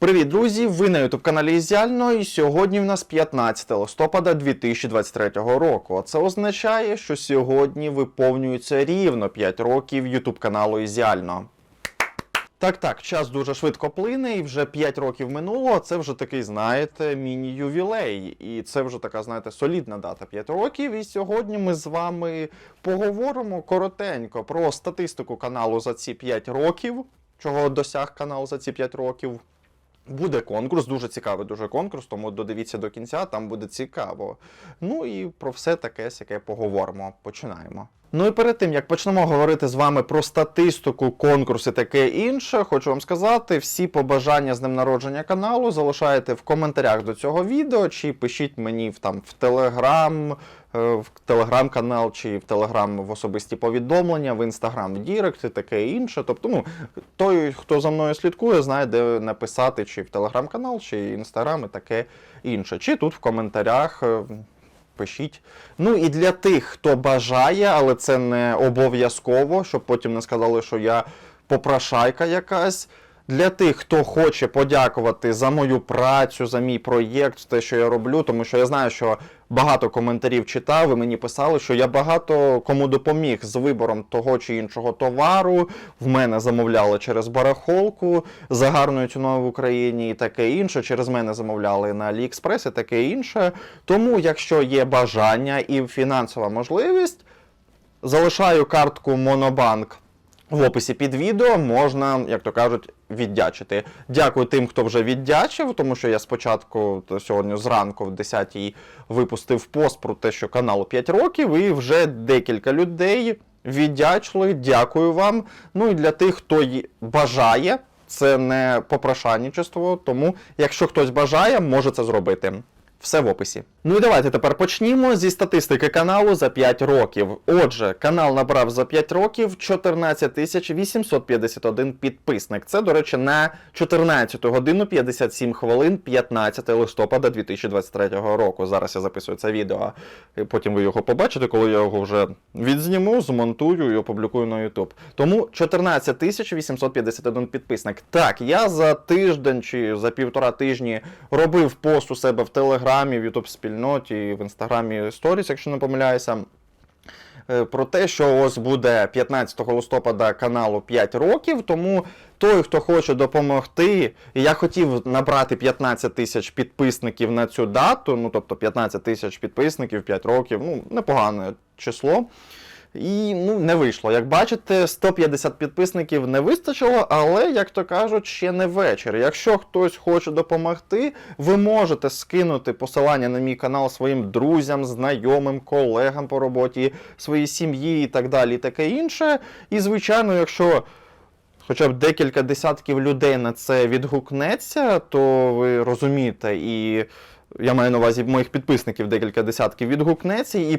Привіт, друзі! Ви на youtube каналі Ізіально, і сьогодні в нас 15 листопада 2023 року. Це означає, що сьогодні виповнюється рівно 5 років youtube каналу Ізіально. Так, так, час дуже швидко плине, і вже 5 років минуло. Це вже такий, знаєте, міні-ювілей. І це вже така, знаєте, солідна дата 5 років. І сьогодні ми з вами поговоримо коротенько про статистику каналу за ці 5 років, чого досяг канал за ці 5 років. Буде конкурс, дуже цікавий дуже конкурс, тому додивіться до кінця, там буде цікаво. Ну і про все таке сяке поговоримо. Починаємо. Ну і перед тим як почнемо говорити з вами про статистику, конкурси, таке інше, хочу вам сказати, всі побажання з днем народження каналу залишайте в коментарях до цього відео, чи пишіть мені в там в Телеграм, в телеграм-канал, чи в Телеграм в особисті повідомлення, в інстаграм в Дірект і таке інше. Тобто, ну той, хто за мною слідкує, знає, де написати, чи в телеграм-канал, чи інстаграм і таке інше. Чи тут в коментарях. е, Пишіть. Ну і для тих, хто бажає, але це не обов'язково, щоб потім не сказали, що я попрошайка якась. Для тих, хто хоче подякувати за мою працю, за мій проєкт, те, що я роблю, тому що я знаю, що багато коментарів читав, ви мені писали, що я багато кому допоміг з вибором того чи іншого товару. В мене замовляли через барахолку за гарною ціною в Україні і таке інше. Через мене замовляли на AliExpress і таке інше. Тому, якщо є бажання і фінансова можливість, залишаю картку Монобанк в описі під відео можна, як то кажуть, віддячити. Дякую тим, хто вже віддячив, тому що я спочатку сьогодні зранку в 10-й випустив пост про те, що каналу 5 років, і вже декілька людей віддячили. Дякую вам. Ну і для тих, хто бажає, це не попрошайничество, тому якщо хтось бажає, може це зробити. Все в описі. Ну і давайте тепер почнімо зі статистики каналу за 5 років. Отже, канал набрав за 5 років 14 851 підписник. Це, до речі, на 14 годину 57 хвилин 15 листопада 2023 року. Зараз я записую це відео. Потім ви його побачите, коли я його вже відзніму, змонтую і опублікую на YouTube. Тому 14 851 підписник. Так, я за тиждень чи за півтора тижні робив пост у себе в Телеграмі, в YouTube спільноті, в інстаграмі Stories, якщо не помиляюся. е, Про те, що ось буде 15 листопада каналу 5 років, тому той, хто хоче допомогти, я хотів набрати 15 тисяч підписників на цю дату, ну тобто 15 тисяч підписників 5 років, ну непогане число. І ну не вийшло. Як бачите, 150 підписників не вистачило, але, як то кажуть, ще не вечір. Якщо хтось хоче допомогти, ви можете скинути посилання на мій канал своїм друзям, знайомим, колегам по роботі, своїй сім'ї і так далі, і таке інше. І, звичайно, якщо хоча б декілька десятків людей на це відгукнеться, то ви розумієте, і я маю на увазі моїх підписників декілька десятків відгукнеться і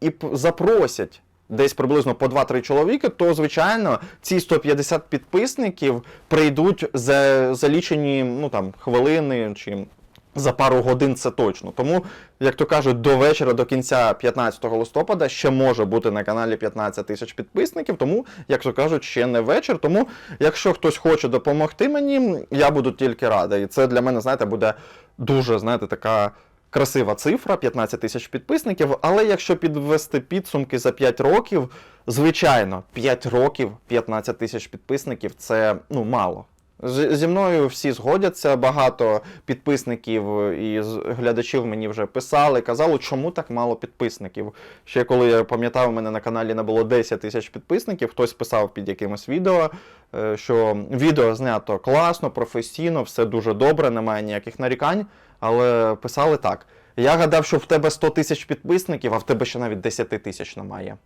і запросять десь приблизно по 2-3 чоловіки, то звичайно ці 150 підписників прийдуть за, за лічені ну, там, хвилини чи за пару годин це точно. Тому, як то кажуть, до вечора, до кінця 15 листопада ще може бути на каналі 15 тисяч підписників. Тому, як то кажуть, ще не вечір. Тому, якщо хтось хоче допомогти мені, я буду тільки радий. І це для мене, знаєте, буде дуже, знаєте, така. Красива цифра, 15 тисяч підписників, але якщо підвести підсумки за 5 років, звичайно, 5 років, 15 тисяч підписників це ну мало. Зі мною всі згодяться. Багато підписників і глядачів мені вже писали, казали, чому так мало підписників. Ще коли я пам'ятав, у мене на каналі не було 10 тисяч підписників, хтось писав під якимось відео, е, що відео знято класно, професійно, все дуже добре, немає ніяких нарікань. Але писали так. Я гадав, що в тебе 100 тисяч підписників, а в тебе ще навіть 10 тисяч немає.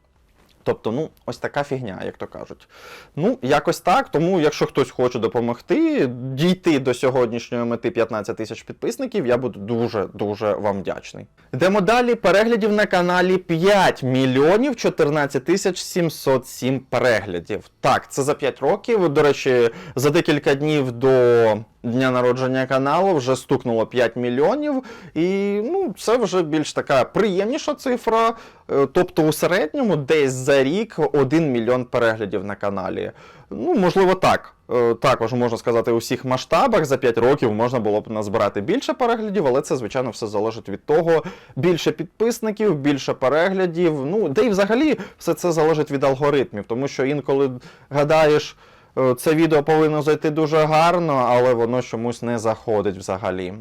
Тобто, ну, ось така фігня, як то кажуть. Ну, якось так. Тому, якщо хтось хоче допомогти дійти до сьогоднішньої мети 15 тисяч підписників, я буду дуже-дуже вам вдячний. Йдемо далі. Переглядів на каналі 5 мільйонів 14 тисяч 707 переглядів. Так, це за 5 років. До речі, за декілька днів до дня народження каналу вже стукнуло 5 мільйонів. І ну, це вже більш така приємніша цифра. Е, Тобто, у середньому десь за рік 1 мільйон переглядів на каналі. Ну, можливо, так. е, також можна сказати у всіх масштабах за 5 років можна було б назбирати більше переглядів, але це, звичайно, все залежить від того, більше підписників, більше переглядів. Ну, де і взагалі все це залежить від алгоритмів, тому що інколи гадаєш. Це відео повинно зайти дуже гарно, але воно чомусь не заходить взагалі.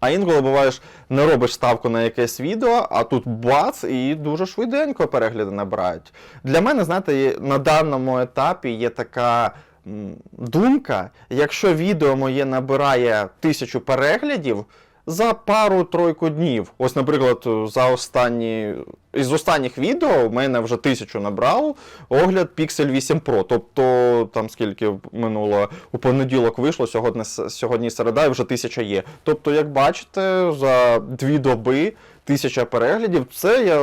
А інколи буваєш, не робиш ставку на якесь відео, а тут бац, і дуже швиденько перегляди набирають. Для мене, знаєте, на даному етапі є така думка: якщо відео моє набирає тисячу переглядів за пару-тройку днів. Ось, наприклад, за останні. Із останніх відео в мене вже тисячу набрав огляд Pixel 8 Pro. Тобто, там скільки минуло у понеділок вийшло, сьогодні, сьогодні середа і вже тисяча є. Тобто, як бачите, за дві доби тисяча переглядів. Це я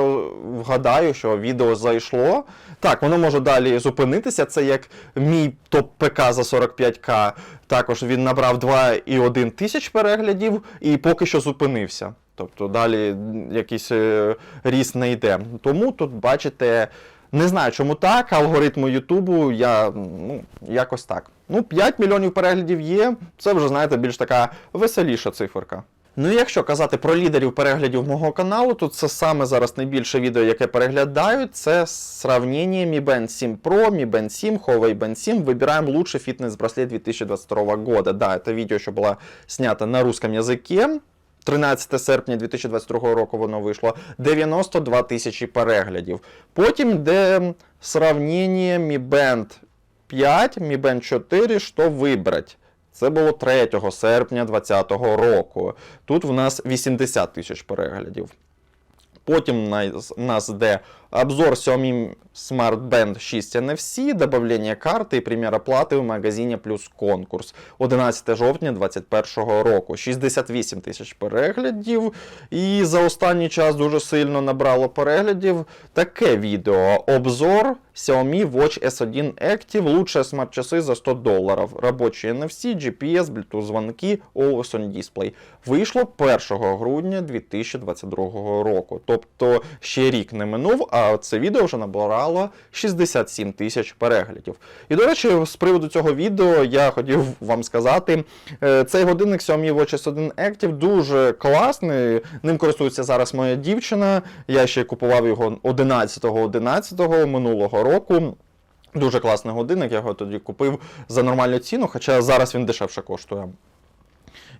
вгадаю, що відео зайшло. Так, воно може далі зупинитися. Це як мій топ ПК за 45к. Також він набрав 2,1 тисяч переглядів і поки що зупинився. Тобто далі якийсь е, ріст не йде. Тому тут бачите. Не знаю, чому так, алгоритму Ютубу я ну, якось так. Ну, 5 мільйонів переглядів є, це вже, знаєте, більш така веселіша циферка. Ну і якщо казати про лідерів переглядів мого каналу, то це саме зараз найбільше відео, яке переглядають, це сравнення Mi Band 7 Pro, Mi Band 7, Huawei Band 7. Выбираем лучший фитнес-браслет 2022 года. Да, это відео, що було снято на русском языке. 13 серпня 2022 року воно вийшло 92 тисячі переглядів. Потім йде сравнення Mi Band 5, Mi Band 4, що вибрать. Це було 3 серпня 2020 року. Тут в нас 80 тисяч переглядів. Потім нас йде обзор Xiaomi Smart Band 6 NFC, добавлення карти і примір оплати в магазині плюс конкурс. 11 жовтня 2021 року. 68 тисяч переглядів. І за останній час дуже сильно набрало переглядів таке відео. Обзор Xiaomi Watch S1 Active. Лучшие смарт-часы за 100 доларів. Робочі NFC, GPS, Bluetooth звонки, Always on Display. Вийшло 1 грудня 2022 року. Тобто ще рік не минув, а це відео вже набирало 67 тисяч переглядів. І до речі, з приводу цього відео я хотів вам сказати, е, цей годинник Xiaomi Watch S1 Active дуже класний. Ним користується зараз моя дівчина. Я ще купував його 11.11 минулого року. Дуже класний годинник, я його тоді купив за нормальну ціну, хоча зараз він дешевше коштує.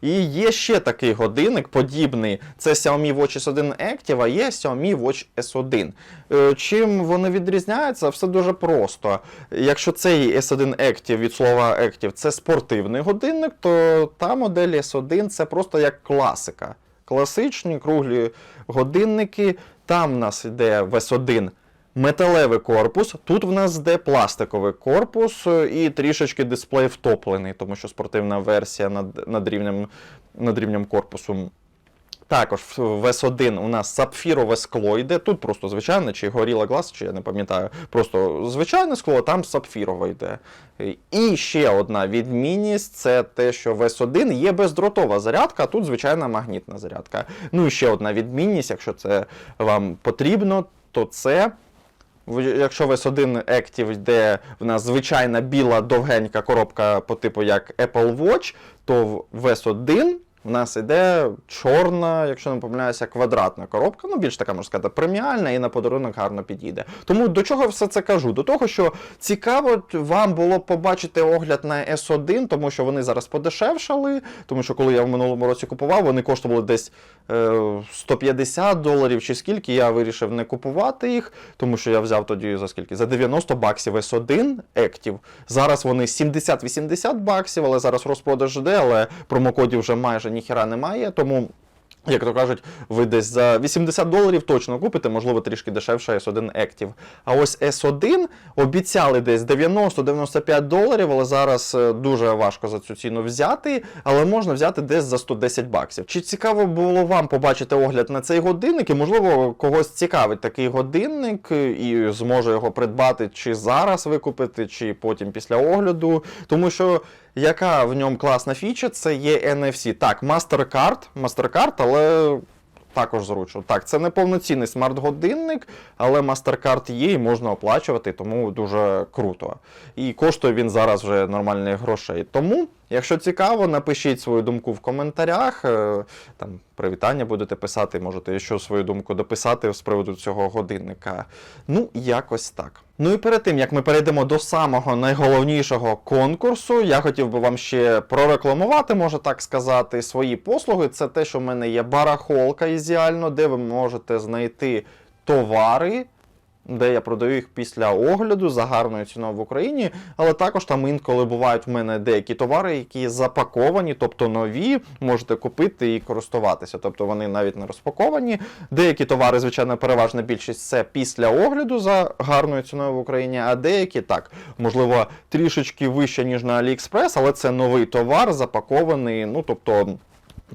І є ще такий годинник, подібний. Це Xiaomi Watch S1 Active, а є Xiaomi Watch S1. Е, Чим вони відрізняються? Все дуже просто. Якщо цей S1 Active від слова Active це спортивний годинник, то та модель S1 це просто як класика. Класичні круглі годинники. Там в нас йде в S1 металевий корпус. Тут в нас йде пластиковий корпус е, і трішечки дисплей втоплений, тому що спортивна версія над, над, рівнем, над рівнем корпусу. Також в S1 у нас сапфірове скло йде. Тут просто звичайне, чи Gorilla Glass, чи я не пам'ятаю. Просто звичайне скло, там сапфірове йде. І ще одна відмінність це те, що в S1 є бездротова зарядка, а тут звичайна магнітна зарядка. Ну і ще одна відмінність, якщо це вам потрібно, то це. Якщо в S1 Active йде в нас звичайна біла довгенька коробка по типу як Apple Watch, то в S1 в нас йде чорна, якщо не помиляюся, квадратна коробка. Ну, більш така, можна сказати, преміальна і на подарунок гарно підійде. Тому до чого все це кажу? До того, що цікаво вам було побачити огляд на S1, тому що вони зараз подешевшали. Тому що коли я в минулому році купував, вони коштували десь е, 150 доларів чи скільки. Я вирішив не купувати їх, тому що я взяв тоді за скільки? За 90 баксів S1 Active. Зараз вони 70-80 баксів, але зараз розпродаж йде, але промокодів вже майже ніхіра немає. Тому. Як то кажуть, ви десь за 80 доларів точно купите, можливо, трішки дешевше S1 Active. А ось S1 обіцяли десь 90-95 доларів, але зараз е, дуже важко за цю ціну взяти, але можна взяти десь за 110 баксів. Чи цікаво було вам побачити огляд на цей годинник? І можливо, когось цікавить такий годинник е, і зможе його придбати чи зараз викупити, чи потім після огляду. Тому що яка в ньому класна фіча, це є NFC. Так, MasterCard, MasterCard, але також зручно. Так, це не повноцінний смарт-годинник, але MasterCard є і можна оплачувати, тому дуже круто. І коштує він зараз вже нормальних грошей. Тому, якщо цікаво, напишіть свою думку в коментарях. е, Там привітання будете писати, можете ще свою думку дописати з приводу цього годинника. Ну, якось так. Ну і перед тим як ми перейдемо до самого найголовнішого конкурсу, я хотів би вам ще прорекламувати, можна так сказати, свої послуги. Це те, що в мене є барахолка ідеально, де ви можете знайти товари. Де я продаю їх після огляду за гарною ціною в Україні, але також там інколи бувають в мене деякі товари, які запаковані, тобто нові, можете купити і користуватися. Тобто вони навіть не розпаковані. Деякі товари, звичайно, переважна більшість це після огляду за гарною ціною в Україні, а деякі так, можливо, трішечки вище, ніж на AliExpress, але це новий товар, запакований. Ну тобто.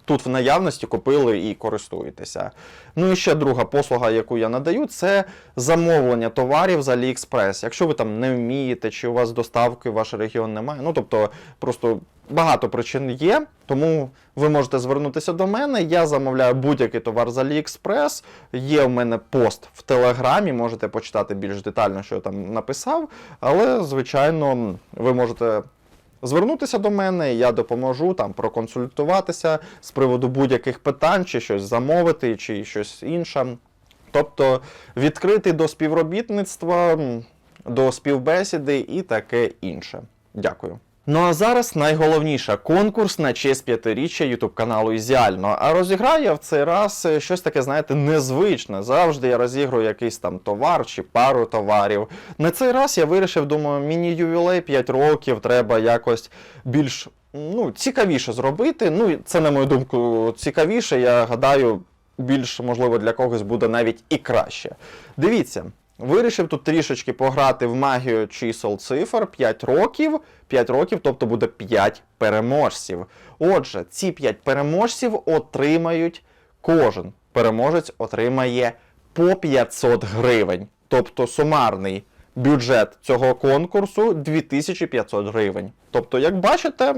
Тут в наявності купили і користуєтеся. Ну і ще друга послуга, яку я надаю, це замовлення товарів з AliExpress. Якщо ви там не вмієте, чи у вас доставки ваш регіон немає. Ну тобто просто багато причин є, тому ви можете звернутися до мене. Я замовляю будь-який товар з AliExpress. Є в мене пост в Телеграмі, можете почитати більш детально, що я там написав. Але, звичайно, ви можете звернутися до мене, я допоможу там проконсультуватися з приводу будь-яких питань, чи щось замовити, чи щось інше. Тобто відкритий до співробітництва, до співбесіди і таке інше. Дякую. Ну а зараз найголовніше конкурс на честь п'ятиріччя Ютуб каналу Ізіально. А розіграю я в цей раз е, щось таке, знаєте, незвичне. Завжди я розіграю якийсь там товар чи пару товарів. На цей раз я вирішив, думаю, міні-ювілей 5 років, треба якось більш ну, цікавіше зробити. Ну, це, на мою думку, цікавіше. Я гадаю, більш можливо для когось буде навіть і краще. Дивіться. Вирішив тут трішечки пограти в магію чисел цифр 5 років. 5 років, тобто буде 5 переможців. Отже, ці 5 переможців отримають кожен переможець отримає по 500 гривень. Тобто сумарний бюджет цього конкурсу 2500 гривень. Тобто, як бачите,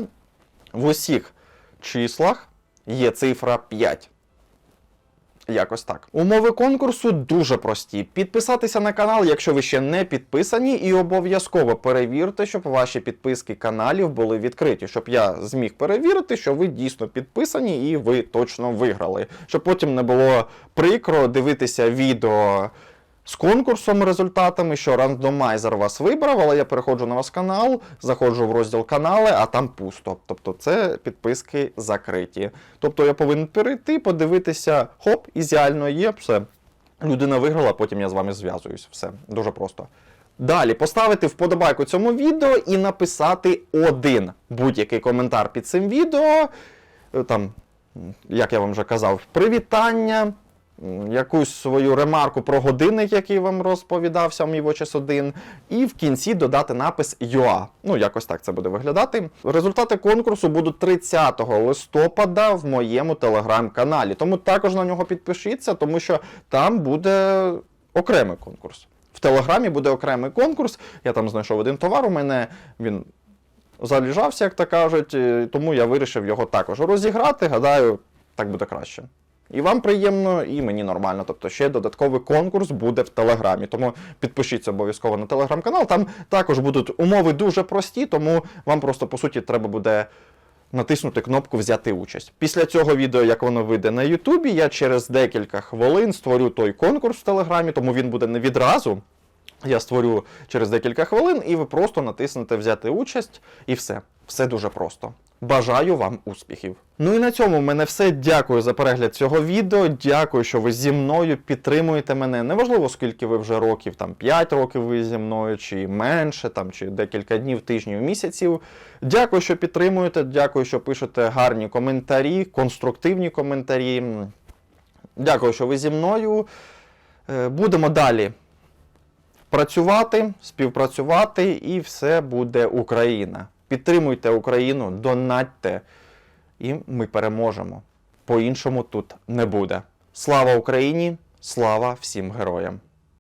в усіх числах є цифра 5. Якось так. Умови конкурсу дуже прості. Підписатися на канал, якщо ви ще не підписані, і обов'язково перевірте, щоб ваші підписки каналів були відкриті, щоб я зміг перевірити, що ви дійсно підписані і ви точно виграли. Щоб потім не було прикро дивитися відео. З конкурсом результатами, що рандомайзер вас вибрав, але я переходжу на ваш канал, заходжу в розділ канали, а там пусто. Тобто це підписки закриті. Тобто я повинен перейти, подивитися, хоп, ідеально є, все. Людина виграла, потім я з вами зв'язуюсь. Все, дуже просто. Далі поставити вподобайку цьому відео і написати один будь-який коментар під цим відео. Е, Там, як я вам вже казав, привітання, якусь свою ремарку про годинник, який вам розповідався мій Watches 1, і в кінці додати напис UA. Ну, якось так це буде виглядати. Результати конкурсу будуть 30 листопада в моєму телеграм-каналі. Тому також на нього підпишіться, тому що там буде окремий конкурс. В Телеграмі буде окремий конкурс. Я там знайшов один товар. У мене він заліжався, як то кажуть, тому я вирішив його також розіграти. Гадаю, так буде краще. І вам приємно, і мені нормально. Тобто ще додатковий конкурс буде в Телеграмі. Тому підпишіться обов'язково на телеграм-канал. Там також будуть умови дуже прості, тому вам просто по суті треба буде натиснути кнопку Взяти участь. Після цього відео, як воно вийде на Ютубі, я через декілька хвилин створю той конкурс в Телеграмі, тому він буде не відразу. Я створю через декілька хвилин, і ви просто натиснете Взяти участь, і все. Все дуже просто. Бажаю вам успіхів. Ну і на цьому в мене все. Дякую за перегляд цього відео. Дякую, що ви зі мною підтримуєте мене. Неважливо, скільки ви вже років, там 5 років ви зі мною, чи менше, там, чи декілька днів, тижнів, місяців. Дякую, що підтримуєте. Дякую, що пишете гарні коментарі, конструктивні коментарі. Дякую, що ви зі мною. Е, Будемо далі працювати, співпрацювати, і все буде Україна. Підтримуйте Україну, донатьте, і ми переможемо. По-іншому тут не буде. Слава Україні! Слава всім героям!